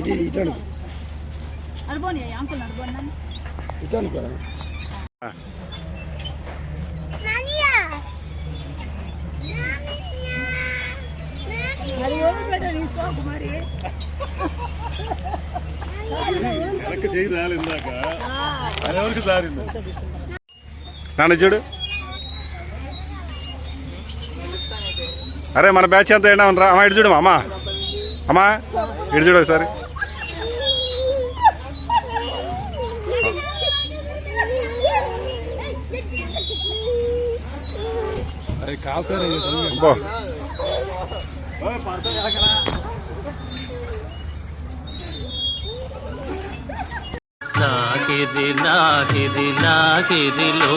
ఇది ఇటు అనుకో. అడుబోని అంకుల్ నన్ను ఇటు అనుకోరా నాన్న చూడు. అరే మన బ్యాచ్ అంతా ఏంటా రా? అమ్మా ఇటు చూడు అమ్మా అమ్మా ఇటు చూడు ఒకసారి. నాకిది నాకిది నాకిదిలో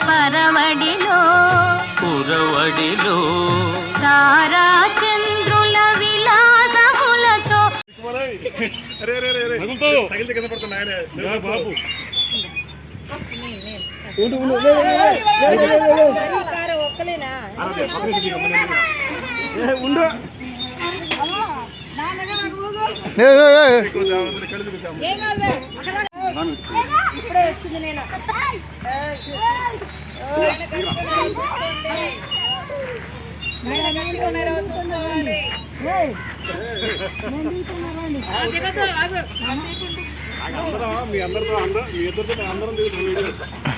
పరవడిలో. పురవడిలో తారా చంద్రుల విలాసములతో బాబు. ఉండు. ఇప్పుడే వచ్చింది నేను. మీ అందరితో అందరం మీ ఇద్దరితో అందరం దిగుతున్నాం